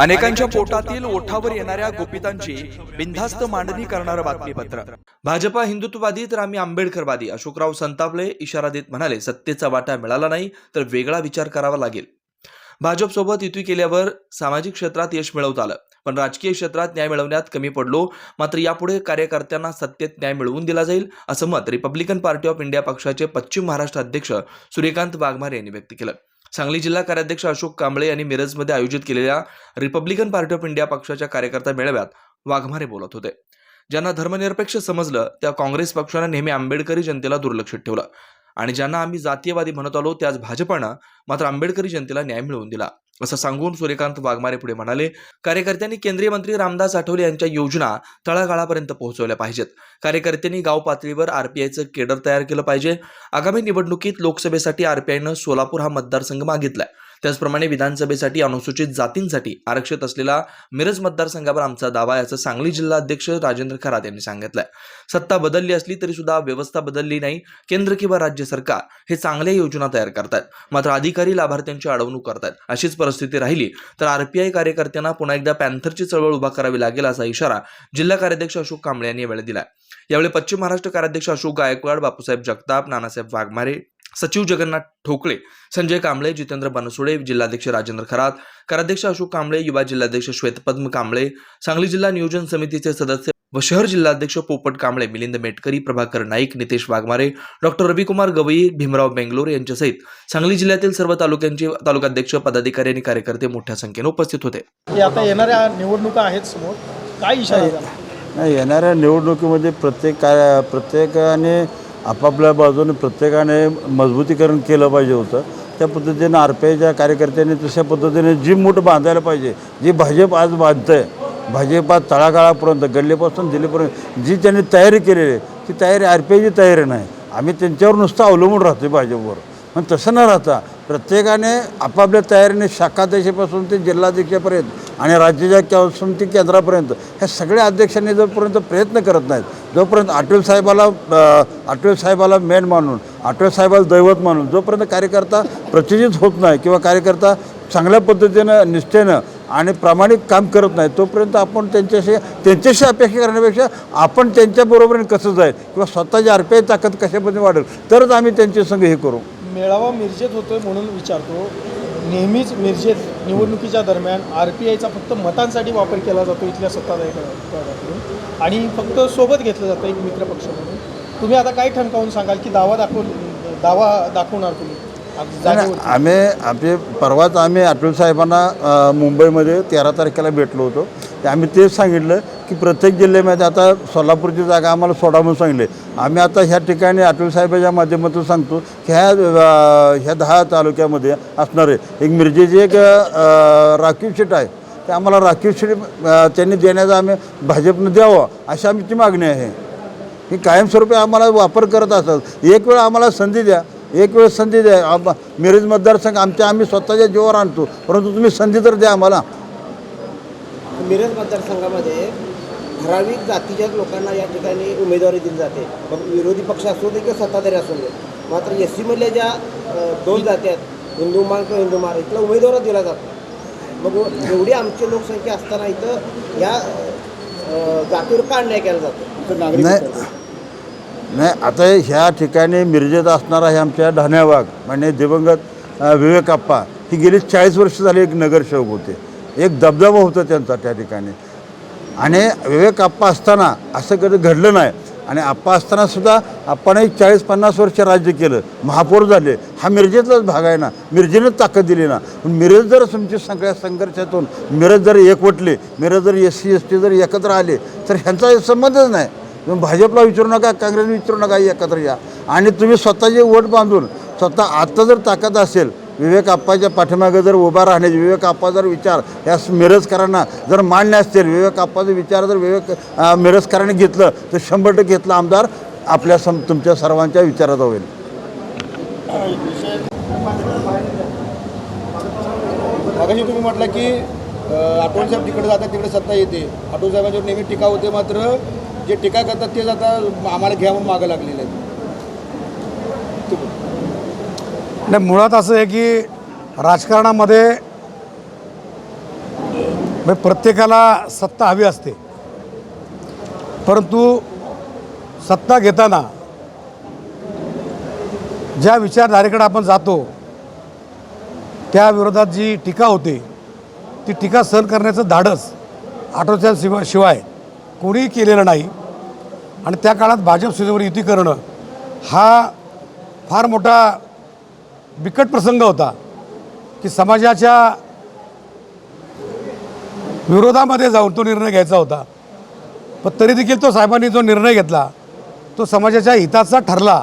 अनेकांच्या पोटातील ओठावर येणाऱ्या गोपितांची बिनधास्त मांडणी करणारं बातमीपत्र. भाजपा हिंदुत्ववादी तर आम्ही आंबेडकरवादी. अशोकराव संतापले इशारा देत म्हणाले सत्तेचा वाटा मिळाला नाही तर वेगळा विचार करावा लागेल. भाजपसोबत युती केल्यावर सामाजिक क्षेत्रात यश मिळवता आलं. पण राजकीय क्षेत्रात न्याय मिळवण्यात कमी पडलो. मात्र यापुढे कार्यकर्त्यांना सत्तेत न्याय मिळवून दिला जाईल असं मत रिपब्लिकन पार्टी ऑफ इंडिया पक्षाचे पश्चिम महाराष्ट्र अध्यक्ष सूर्यकांत वाघमारे यांनी व्यक्त केलं. सांगली जिल्हा कार्याध्यक्ष अशोक कांबळे यांनी मिरजमध्ये आयोजित केलेल्या रिपब्लिकन पार्टी ऑफ इंडिया पक्षाच्या कार्यकर्ता मेळाव्यात वाघमारे बोलत होते. ज्यांना धर्मनिरपेक्ष समजलं त्या काँग्रेस पक्षानं नेहमी आंबेडकरी जनतेला दुर्लक्षित ठेवलं. आणि ज्यांना आम्ही जातीयवादी म्हणत आलो त्याच भाजपानं मात्र आंबेडकरी जनतेला न्याय मिळवून दिला. असं सांगून सूर्यकांत वाघमारे पुढे म्हणाले कार्यकर्त्यांनी केंद्रीय मंत्री रामदास आठवले यांच्या योजना तळागाळापर्यंत पोहोचवल्या पाहिजेत. कार्यकर्त्यांनी गाव पातळीवर आरपीआयचं केडर तयार केलं पाहिजे. आगामी निवडणुकीत लोकसभेसाठी आरपीआयनं सोलापूर हा मतदारसंघ मागितलाय. त्याचप्रमाणे विधानसभेसाठी अनुसूचित जातींसाठी आरक्षित असलेला मिरज मतदारसंघावर आमचा दावा याचं सांगली जिल्हा अध्यक्ष राजेंद्र खरात यांनी सांगितलंय. सत्ता बदलली असली तरी सुद्धा व्यवस्था बदलली नाही केंद्र किंवा राज्य सरकार हे चांगल्या योजना तयार करतात मात्र अधिकारी लाभार्थ्यांची अडवणूक करतात अशीच परिस्थिती राहिली तर आरपीआय कार्यकर्त्यांना पुन्हा एकदा पॅन्थरची चळवळ उभा करावी लागेल असा इशारा जिल्हा कार्याध्यक्ष अशोक कांबळे यांनी यावेळी दिला यावेळी पश्चिम महाराष्ट्र कार्याध्यक्ष अशोक गायकवाड बापूसाहेब जगताप नानासाहेब वाघमारे सचिव जगन्नाथ ठोकळे संजय कांबळे जितेंद्र बनसोडे जिल्हाध्यक्ष राजेंद्र खरात कार्याध्यक्ष अशोक कांबळे युवा जिल्हाध्यक्ष श्वेतपद्म कांबळे सांगली जिल्हा नियोजन समितीचे सदस्य व शहर जिल्हाध्यक्ष पोपट कांबळे मिलिंद मेटकरी प्रभाकर नाईक नितेश वाघमारे डॉक्टर रविकुमार गवई भीमराव बेंगलोर यांच्यासहित सांगली जिल्ह्यातील सर्व तालुक्यांचे तालुकाध्यक्ष पदाधिकारी आणि कार्यकर्ते मोठ्या संख्येने उपस्थित होते. आता येणाऱ्या निवडणुका आहेत समोर. काय इशारा येणाऱ्या निवडणुकीमध्ये प्रत्येक काय प्रत्येकाने आपापल्या बाजूने प्रत्येकाने मजबूतीकरण केलं पाहिजे होतं. त्या पद्धतीनं आर पी आयच्या कार्यकर्त्यांनी तशा पद्धतीने जी मूठ बांधायला पाहिजे जी भाजप आज बांधतं आहे भाजपा तळागाळापर्यंत गल्लीपासून दिल्लीपर्यंत जी त्यांनी तयारी केलेली आहे ती तयारी आर पी आयची तयारी नाही. आम्ही त्यांच्यावर नुसतं अवलंबून राहतो भाजपवर. पण तसं न राहता प्रत्येकाने आपापल्या तयारीने शाखाध्यक्षापासून ते जिल्हाध्यक्षापर्यंत आणि राज्याच्या ते केंद्रापर्यंत ह्या सगळ्या अध्यक्षांनी जोपर्यंत प्रयत्न करत नाहीत जोपर्यंत आठवले साहेबाला अ, साहेबाला मेन मानून आटोल साहेबाला दैवत मानून जोपर्यंत कार्यकर्ता प्रचलित होत नाही किंवा कार्यकर्ता चांगल्या पद्धतीनं निष्ठेनं आणि प्रामाणिक काम करत नाही तोपर्यंत आपण त्यांच्याशी त्यांच्याशी अपेक्षा करण्यापेक्षा आपण त्यांच्याबरोबरीने कसं जाईल किंवा स्वतःची आर पी आय ताकद कशा पद्धतीने वाढेल तरच आम्ही त्यांच्या संग हे करू. मेळावा मिरजेत आहे म्हणून विचारतो. नेहमीच मिरजेत निवडणुकीच्या दरम्यान आर पी आयचा फक्त मतांसाठी वापर केला जातो इथल्या सत्ताधाऱ्याकडून आणि फक्त सोबत घेतलं जातं एक मित्रपक्ष म्हणून. तुम्ही आता काय ठणकावून सांगाल की दावा दाखव दावा दाखवणार तुम्ही. आम्ही आमचे परवाच आम्ही अटल साहेबांना मुंबईमध्ये तेरा तारखेला भेटलो होतो. ते आम्ही तेच सांगितलं की प्रत्येक जिल्ह्यामध्ये आता सोलापूरची जागा आम्हाला सोडा म्हणून सांगितले. आम्ही आता ह्या ठिकाणी अटल साहेबाच्या माध्यमातून सांगतो की ह्या ह्या दहा तालुक्यामध्ये असणारे एक मिरजेची एक राखीव सीट आहे. ते आम्हाला राखीव सीट त्यांनी देण्याचा आम्ही भाजपनं द्यावं अशी आमची मागणी आहे. ही कायमस्वरूपी आम्हाला वापर करत असतात. एक वेळ आम्हाला संधी द्या. एक वेळ संधी द्या. आम- मिरज मतदारसंघ आमच्या आम्ही स्वतःच्या जीवावर आणतो. परंतु तुम्ही संधी तर द्या आम्हाला. मिरज मतदारसंघामध्ये ठराविक जातीच्या लोकांना या ठिकाणी उमेदवारी दिली जाते. मग विरोधी पक्ष असू दे किंवा सत्ताधारी असू दे. मात्र एस सीमधल्या ज्या अ, दोन जाती आहेत हिंदुमार किंवा हिंदुमार इथला उमेदवार दिला जातो. मग एवढी आमची लोकसंख्या असताना इथं या अ, जातीवर का अन्याय केला जातो? नाही. नाही आता ह्या ठिकाणी मिरजेत असणारा हे आमच्या ढाण्यावाग म्हणजे दिवंगत विवेक आप्पा ही गेली चाळीस वर्ष झाली एक नगरसेवक होते. एक दबदबा होता त्यांचा त्या ठिकाणी. आणि विवेक आप्पा असताना असं कधी घडलं नाही. आणि आप्पा असताना सुद्धा चाळीस पन्नास वर्ष राज्य केलं. महापौर झाले. हा मिरजेतलाच भाग आहे ना. मिरजेनंच ताकद दिली ना. पण मिरज जर तुमची सगळ्या संघर्षातून मिरज जर एकवटले मिरज जर एस सी एस टी जर एकत्र आले तर ह्यांचा संबंधच नाही. तुम्ही भाजपला विचारू नका काँग्रेसला विचारू नका एकत्र या. आणि तुम्ही स्वतःचे वोट बांधून स्वतः आत्ता जर ताकद असेल विवेक आप्पाच्या पाठीमागे जर उभा राहण्याचे विवेक आप्पा जर विचार या मिरजकरांना जर मान्य असतील विवेक आप्पाचा विचार जर विवेक मिरजकरांनी घेतलं तर शंभर टक्के घेतलं आमदार आपल्या सम तुमच्या सर्वांच्या विचारात होईल. मागाशी तुम्ही म्हटलं की आठवण साहेब तिकडे जातात तिकडे सत्ता येते. आठवण साहेबांच्यावर नेहमी टीका होते मात्र जे टीका करतात तेच आता आम्हाला घ्यावून मागं लागलेले आहेत. नाही मुळात असं आहे की राजकारणामध्ये म्हणजे प्रत्येकाला सत्ता हवी असते. परंतु सत्ता घेताना ज्या विचारधारेकडे आपण जातो त्या विरोधात जी टीका होते ती टीका सहन करण्याचं धाडस आठवच्या शिवाय शिवाय कोणीही केलेलं नाही. आणि त्या काळात भाजप सेनेवर युती करणं हा फार मोठा बिकट प्रसंग होता की समाजाच्या विरोधामध्ये जाऊन तो निर्णय घ्यायचा होता. पण तरी देखील तो साहेबांनी जो निर्णय घेतला तो समाजाच्या हिताचा ठरला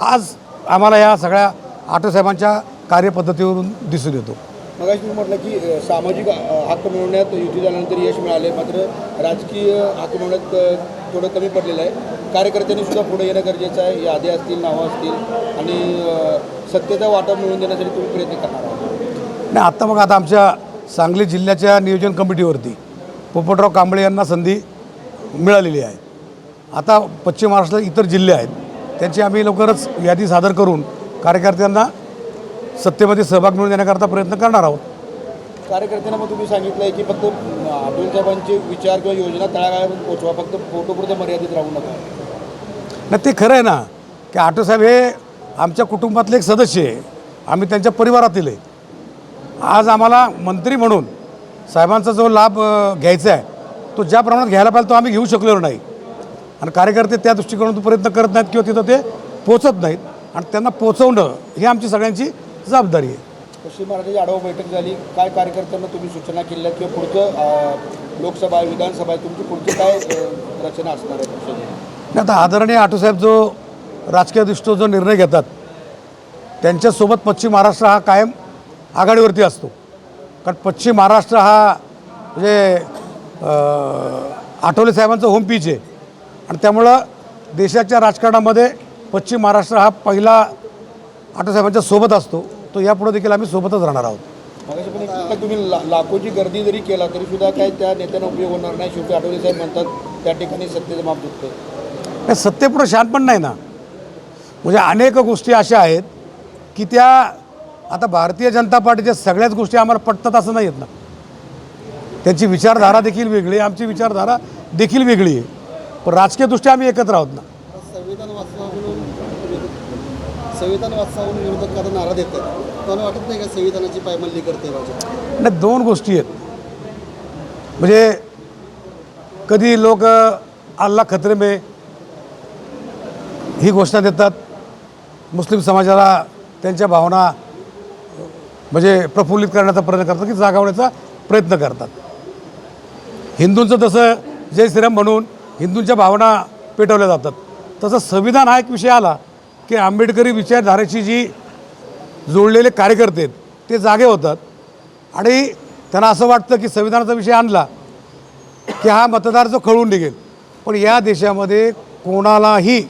आज आम्हाला या सगळ्या आठवसाहेबांच्या कार्यपद्धतीवरून दिसून येतो. मग तुम्ही म्हटलं की सामाजिक हक्क मिळवण्यात युती झाल्यानंतर यश मिळाले मात्र राजकीय हक्क मिळवण्यात थोडं कमी पडलेलं आहे. कार्यकर्त्यांनी सुद्धा पुढे येणं गरजेचं आहे. यादी असतील नावं असतील. आणि सत्तेचा वाटा मिळवून देण्यासाठी तुम्ही प्रयत्न करणार नाही आत्ता मग आता आमच्या सांगली जिल्ह्याच्या नियोजन कमिटीवरती पोपटराव कांबळे यांना संधी मिळालेली आहे. आता पश्चिम महाराष्ट्रात इतर जिल्हे आहेत. त्यांची आम्ही लवकरच यादी सादर करून कार्यकर्त्यांना सत्तेमध्ये सहभाग मिळवून देण्याकरता प्रयत्न करणार आहोत. कार्यकर्त्यांना मग तुम्ही सांगितलं आहे की फक्त अब्दुल साहेबांचे विचार किंवा योजना तळागाळापर्यंत पोहोचवा फक्त फोटोपुरतं मर्यादित राहू नका. नाही ते खरं आहे ना की आटोसाहेब हे आमच्या कुटुंबातले एक सदस्य आहे. आम्ही त्यांच्या परिवारातील आहे. आज आम्हाला मंत्री म्हणून साहेबांचा जो लाभ घ्यायचा आहे तो ज्या प्रमाणात घ्यायला पाहिजे तो आम्ही घेऊ शकलेलो नाही. आणि कार्यकर्ते त्या दृष्टिकोनातून प्रयत्न करत नाहीत किंवा तिथं ते पोचत नाहीत. आणि त्यांना पोचवणं ही आमची सगळ्यांची जबाबदारी आहे. पश्चिम महाराष्ट्राची आढावा बैठक झाली. काय कार्यकर्त्यांना तुम्ही सूचना केल्या किंवा पुढचं लोकसभा विधानसभा तुमची पुढची काय रचना असणार आहे आता आदरणीय आटोसाहेब जो राजकीय दृष्टीवर जो निर्णय घेतात त्यांच्यासोबत पश्चिम महाराष्ट्र हा कायम आघाडीवरती असतो. कारण पश्चिम महाराष्ट्र हा म्हणजे आठवले साहेबांचं होम पीच आहे. आणि त्यामुळं देशाच्या राजकारणामध्ये पश्चिम महाराष्ट्र हा पहिला आठवसाहेबांच्या सोबत असतो. तो यापुढे देखील आम्ही सोबतच राहणार आहोत. तुम्ही लाखोची गर्दी जरी केला तरी सुद्धा काय त्या नेत्यांना उपयोग होणार नाही? शेवटी आठवले साहेब म्हणतात त्या ठिकाणी सत्तेचं माप दुखतं नाही सत्तेपुढं शान पण नाही ना. म्हणजे अनेक गोष्टी अशा आहेत की त्या आता भारतीय जनता पार्टीच्या सगळ्याच गोष्टी आम्हाला पटतात असं नाही आहेत ना. त्यांची विचारधारा देखील वेगळी आहे आमची विचारधारा देखील वेगळी आहे. पण राजकीयदृष्ट्या आम्ही एकत्र आहोत ना संविधान वाचवा म्हणून संविधान वाचवून विरोधक आता नारा देतात तुम्हाला वाटत नाही का संविधानाची पायमल्ली करते भाजप नाही दोन गोष्टी आहेत. म्हणजे कधी लोक अल्ला खतरे में ही घोषणा देतात. मुस्लिम समाजाला त्यांच्या भावना म्हणजे प्रफुल्लित करण्याचा प्रयत्न करतात की जागावण्याचा प्रयत्न करतात. हिंदूंचं तसं जय श्रीराम म्हणून हिंदूंच्या भावना पेटवल्या जातात. तसं संविधान हा एक विषय आला की आंबेडकरी विचारधारेशी जी जोडलेले कार्यकर्ते आहेत ते जागे होतात. आणि त्यांना असं वाटतं की संविधानाचा विषय आणला की हा मतदार जो खळून निघेल. पण या देशामध्ये कोणालाही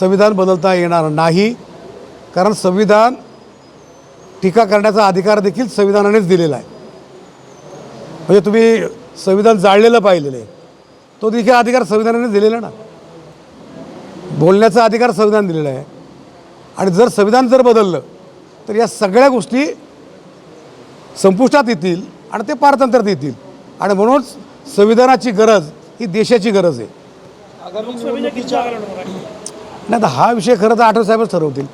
संविधान बदलता येणार नाही. कारण संविधान टीका करण्याचा अधिकार देखील संविधानानेच दिलेला आहे. म्हणजे तुम्ही संविधान जाळलेलं पाहिलेलं आहे. तो देखील अधिकार संविधानाने दिलेला ना? बोलण्याचा अधिकार संविधान दिलेला आहे. आणि जर संविधान जर बदललं तर या सगळ्या गोष्टी संपुष्टात येतील आणि ते पारतंत्र्यात येतील. आणि म्हणूनच संविधानाची गरज ही देशाची गरज आहे. आगामी निवडणुकीच्या नाही आता हा विषय खरं तर आठवले साहेबच ठरवतील.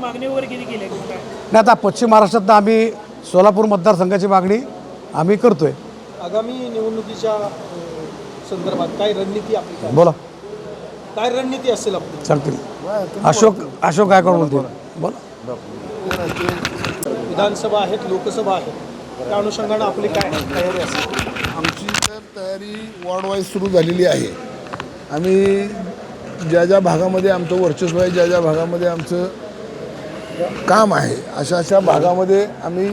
मागणी वगैरे किती केली आहे? काय? नाही आता पश्चिम महाराष्ट्रात आम्ही सोलापूर मतदारसंघाची मागणी आम्ही करतोय. आगामी निवडणुकीच्या संदर्भात काय रणनीती आपली बोला. काय रणनीती असेल आपली? सांगतील अशोक अशोक गायकवाड बोलतील बोला. विधानसभा आहेत लोकसभा आहेत. त्या अनुषंगानं आपली काय तयारी असेल? आमची तर तयारी वॉर्ड वाईज सुरू झालेली आहे. आम्ही ज्या ज्या भागामध्ये आमचं वर्चस्व आहे ज्या ज्या भागामध्ये आमचं काम आहे अशा अशा भागामध्ये आम्ही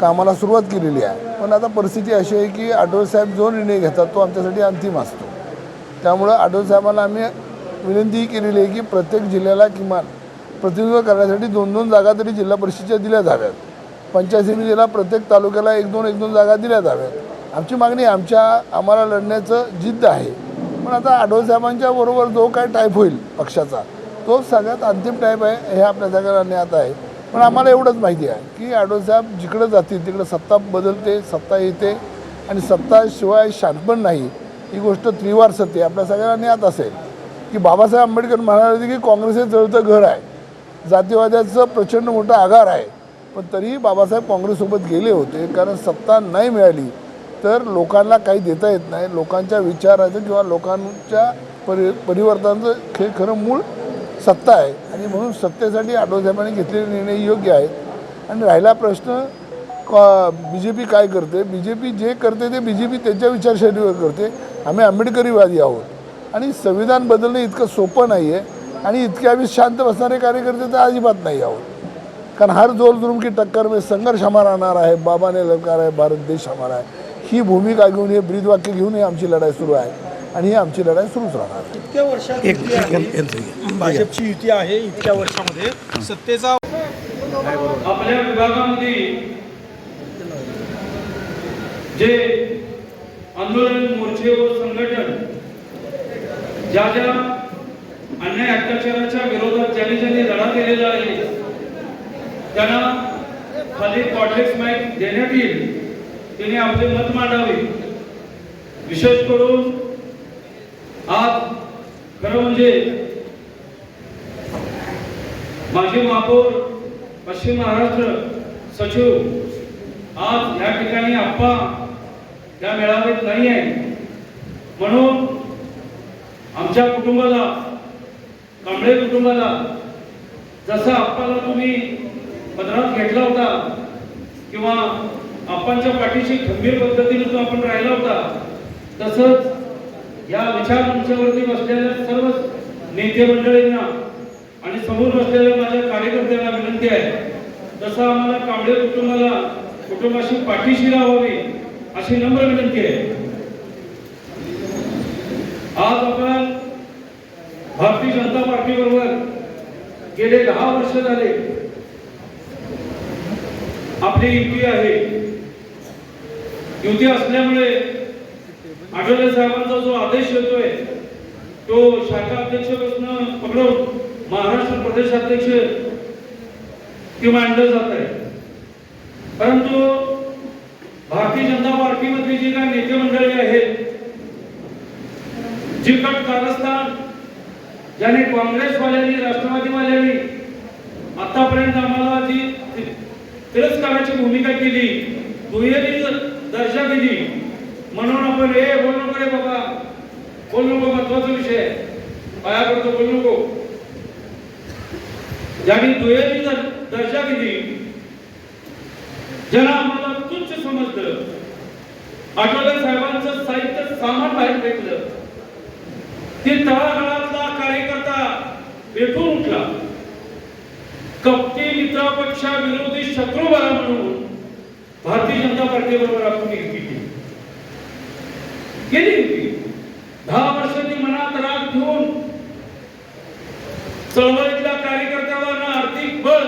कामाला सुरुवात केलेली आहे. पण आता परिस्थिती अशी आहे की आठवले साहेब जो निर्णय घेतात तो आमच्यासाठी अंतिम असतो. त्यामुळं आठवले आम्ही विनंतीही केलेली आहे की प्रत्येक जिल्ह्याला किमान प्रतिनिधित्व करण्यासाठी दोन दोन जागा तरी जिल्हा परिषदेच्या दिल्या जाव्यात. पंचायत समितीला प्रत्येक तालुक्याला एक दोन एक दोन जागा दिल्या जाव्यात. आमची मागणी आमच्या आम्हाला लढण्याचं जिद्द आहे. पण आता आढळसाहेबांच्या बरोबर जो काय टाईप होईल पक्षाचा तो सगळ्यात अंतिम टाईप आहे हे आपल्या सगळ्यांना ज्ञात आहे. पण आम्हाला एवढंच माहिती आहे की ॲडोसाहेब जिकडं जातील तिकडं सत्ता बदलते सत्ता येते आणि सत्ताशिवाय शांतपण नाही. ही गोष्ट त्रिवार सत्य आपल्या सगळ्यांना ज्ञात असेल की बाबासाहेब आंबेडकर म्हणाले होते की काँग्रेस हे जळतं घर आहे. जातीवाद्याचं प्रचंड मोठा आघार आहे. पण तरीही बाबासाहेब काँग्रेससोबत गेले होते कारण सत्ता नाही मिळाली तर लोकांना काही देता येत नाही. लोकांच्या विचाराचं किंवा लोकांच्या परि परिवर्तनाचं हे खरं मूळ सत्ता आहे. आणि म्हणून सत्तेसाठी आठवसाहेबांनी घेतलेले निर्णय योग्य आहेत. आणि राहिला प्रश्न बी जे पी काय करते? बी जे पी जे करते ते बी जे पी त्यांच्या विचारशैलीवर करते. आम्ही आंबेडकरीवादी आहोत. आणि संविधान बदलणं इतकं सोपं नाही आहे आणि इतके आम्ही शांत बसणारे कार्यकर्ते तर अजिबात नाही आहोत. कारण हर जोर जुलूम की टक्कर में संघर्ष हमारा आणार आहे बाबाने ललकार आहे भारत देश हमारा आहे ही भूमिका घेऊन हे ब्रीदवाक्य घेऊन ही आमची लढाई सुरू आहे. आणि ही आमची लढाई सुरूच राहणार आहे. इतक्या वर्षात भाजपची युती आहे इतक्या वर्षामध्ये. सत्तेचा आपल्या विभागामध्ये जे आंदोलन मोर्चे व संघटन ज्या ज्या अन्याय अत्याचाराच्या विरोधात ज्यांनी ज्यांनी लढा दिलेला आहे त्यांना खाली कॉर्डेक्स माईक देण्यात येईल. त्यांनी आपले मत मांडावे. विशेष करून आज खरं म्हणजे माजी महापौर पश्चिम महाराष्ट्र सचिव आज या ठिकाणी आप्पा या मेळाव्यात नाही आहे म्हणून आमच्या कुटुंबाला कांबळे कुटुंबाला जसं आप्पाला तुम्ही पदरात घेतला होता किंवा आप्पांच्या पाठीशी खंबीर पद्धतीने तो आपण राहिला होता तसंच या विचार मंचावरती बसलेल्या सर्व नेते मंडळींना आणि समोर बसलेल्या माझ्या कार्यकर्त्यांना विनंती आहे तसं आम्हाला कांबळे कुटुंबाला कुटुंबाशी पाठीशी राहावी अशी नम्र विनंती आहे. आज आपण भारतीय जनता पार्टी बरोबर गेले दहा वर्ष झाले. आपली युती आहे. युती असल्यामुळे आठवले साहेबांचा जो आदेश येतोय तो शाखा अध्यक्षपासून पकडून महाराष्ट्र प्रदेश अध्यक्ष ते मांडलं जात आहे. परंतु भारतीय जनता पार्टीमधली जी काही नेते मंडळी आहेत चिकट कारस्थान ज्याने काँग्रेसवाल्यांनी राष्ट्रवादीवाल्यांनी आतापर्यंत आम्हाला जी तिरस्काराची भूमिका केली दुहेरी दर्जा दिली म्हणून आपण हे बोल नको रे बाबा बोल नको महत्त्वाचा विषय पाया करतो बोल नको. ज्यांनी दुहेरी दर- दर्जा दिली ज्यांना आम्हाला समजलं. आठवले साहेबांचं साहित्य सामान बाहेर फेकलं ते तळागाळातला कार्यकर्ता पेटून उठला. कपटी मित्रापेक्षा विरोधी शत्रू बरा म्हणून भारतीय जनता पार्टीबरोबर आपण युती केली केली युती दहा वर्षांनी मनात राग घेऊन चळवळी कार्यकर्त्याला ना आर्थिक बळ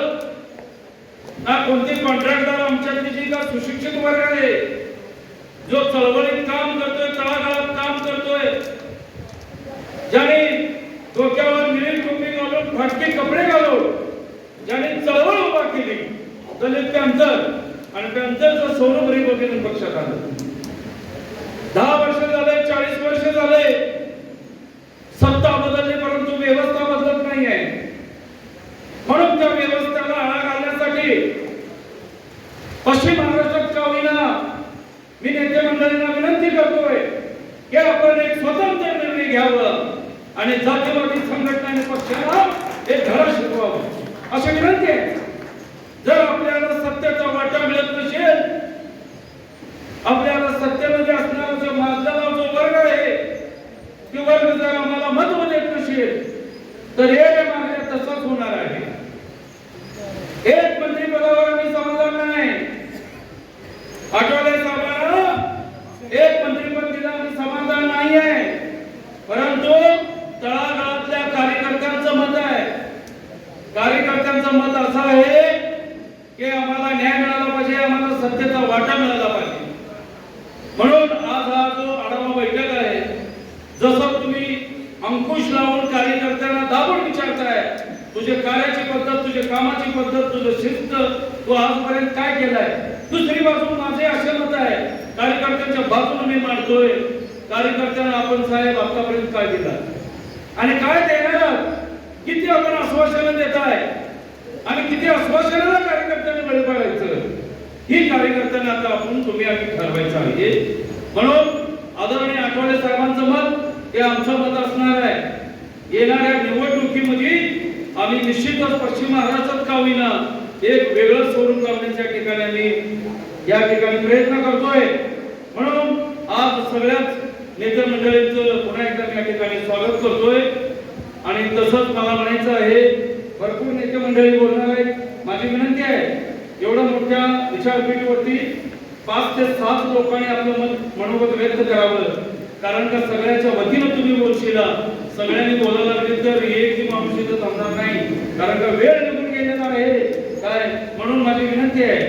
ना कोणते कॉन्ट्रॅक्टदार आमच्यातली जी का सुशिक्षित वर्ग आहे? जो चळवळीत काम करतोय तळागाळात काम करतोय. ज्याने डोक्यावर निळी टोपी घालून फाटके कपडे घालून ज्याने चळवळ उभा केली दलित पॅन्थर आणि पॅन्थरचं सौरभरी रिपब्लिकन पक्षात आलं. दहा वर्ष झाले चाळीस वर्ष झाले सत्ता बदलली परंतु व्यवस्था बदलत नाही आहे म्हणून त्या व्यवस्थेला आळा घालण्यासाठी पश्चिम महाराष्ट्रात का होईना मी नेते मंडळींना विनंती करतोय की आपण एक स्वतंत्र निर्णय घ्यावं आणि जातीवादी संघटना आणि पक्षाला एक धडा शिकवावं. अशी विनंती आहे. जर आपल्याला सत्याचा वाटा मिळत नसेल आपल्याला सत्तेमध्ये असणारा जो माझला जो वर्ग आहे तो वर्ग जर आम्हाला महत्त्व देत नसेल तर हे मागण्या तसाच होणार आहे एक मंत्रिपदावर आम्ही समाधान नाही आठवले साहेबांना एक मंत्रिपद दिलं आम्ही समाधान नाही आहे परंतु तळागाळातल्या कार्यकर्त्यांचं मत आहे कार्यकर्त्यांचं मत असं आहे की आम्हाला न्याय मिळाला पाहिजे आम्हाला सत्तेचा वाटा मिळाला पाहिजे म्हणून आज हा जो आढावा बैठक आहे जसं तुम्ही अंकुश लावून कार्यकर्त्यांना दाबून विचारताय तुझे कार्याची पद्धत तुझे कामाची पद्धत तुझं शिस्त तू आजपर्यंत काय केलाय? दुसरी बाजू माझे असे मत आहे. कार्यकर्त्यांच्या बाजूने मी मांडतोय. कार्यकर्त्यांना आपण साहेब आतापर्यंत काय दिला? आणि काय देणार किती आपण आश्वासनं देत आहे? आणि किती आश्वासनाला कार्यकर्त्यांनी बळी पडायचं? ही कार्यकर्त्यांना आता आपण तुम्ही आम्ही ठरवायचं आहे. म्हणून आदरणीय आठवले साहेबांचं मत हे आमचं मत असणार आहे. येणाऱ्या निवडणुकीमध्ये आम्ही निश्चितच पश्चिम महाराष्ट्रात का होईना एक वेगळं स्वरूप करण्याच्या ठिकाणी आम्ही या ठिकाणी प्रयत्न करतोय. म्हणून आज सगळ्याच नेते मंडळींचं पुन्हा एकदा मी या ठिकाणी स्वागत करतोय. आणि तसंच मला म्हणायचं आहे भरपूर नेते मंडळी बोलणार आहेत. माझी विनंती आहे एवढ्या मोठ्या विचारपीठवरती पाच ते सात लोकांनी आपलं मत मनोगत व्यक्त करावं. कारण का सगळ्याच्या वतीनं तुम्ही बोलशीला? सगळ्यांनी बोलायला लागले तर एक माणूस इथं थांबणार नाही. कारण का वेळ निघून गेलेला आहे. काय? म्हणून माझी विनंती आहे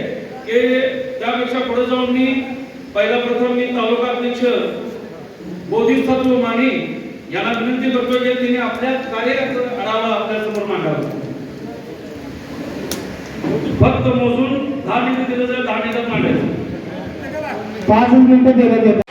की त्यापेक्षा पुढे जाऊन मी पहिला प्रथम मी तालुका अध्यक्ष बोधिसत्व माने यांना विनंती करतो की तिने आपल्या कार्याचा आढावा आपल्यासमोर मांडावा. फक्त मोजून दहा मिनिटं दिलं तर दहा मिनिटात मांडायचं.